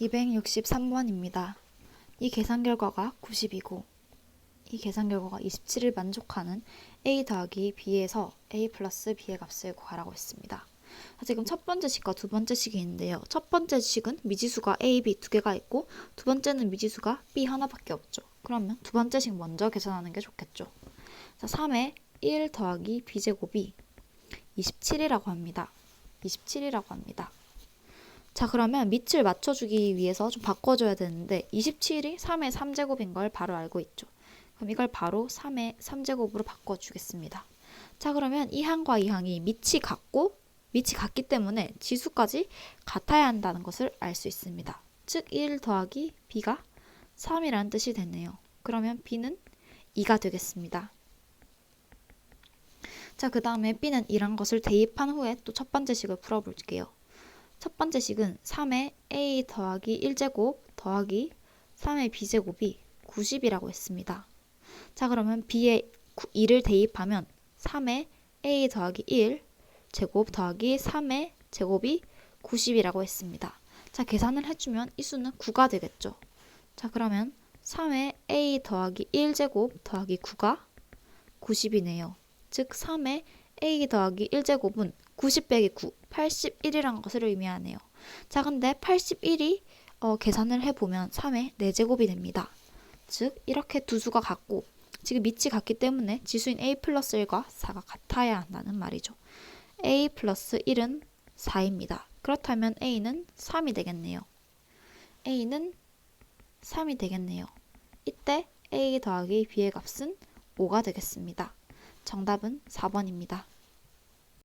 263번입니다. 이 계산 결과가 90이고 이 계산 결과가 27을 만족하는 a 더하기 b에서 a 플러스 b의 값을 구하라고 했습니다. 자, 지금 첫 번째 식과 두 번째 식이 있는데요. 첫 번째 식은 미지수가 a, b 두 개가 있고 두 번째는 미지수가 b 하나밖에 없죠. 그러면 두 번째 식 먼저 계산하는 게 좋겠죠. 자, 3에 1 더하기 b제곱이 27이라고 합니다. 27이라고 합니다. 자 그러면 밑을 맞춰주기 위해서 좀 바꿔줘야 되는데 27이 3의 3제곱인 걸 바로 알고 있죠. 그럼 이걸 바로 3의 3제곱으로 바꿔주겠습니다. 자 그러면 이 항과 이 항이 밑이 같고 밑이 같기 때문에 지수까지 같아야 한다는 것을 알 수 있습니다. 즉 1 더하기 b가 3이라는 뜻이 되네요. 그러면 b는 2가 되겠습니다. 자, 그 다음에 b는 이런 것을 대입한 후에 또 첫 번째 식을 풀어볼게요. 첫 번째 식은 3의 a 더하기 1제곱 더하기 3의 b제곱이 90이라고 했습니다. 자 그러면 b에 2를 대입하면 3의 a 더하기 1 제곱 더하기 3의 제곱이 90이라고 했습니다. 자 계산을 해주면 이 수는 9가 되겠죠. 자 그러면 3의 a 더하기 1제곱 더하기 9가 90이네요. 즉 3의 a 더하기 1제곱은 90 빼기 9, 81이라는 것을 의미하네요. 자, 근데 81이 어, 계산을 해보면 3의 4제곱이 됩니다. 즉, 이렇게 두 수가 같고, 지금 밑이 같기 때문에 지수인 a 플러스 1과 4가 같아야 한다는 말이죠. a 플러스 1은 4입니다. 그렇다면 a는 3이 되겠네요. a는 3이 되겠네요. 이때 a 더하기 b의 값은 5가 되겠습니다. 정답은 4번입니다.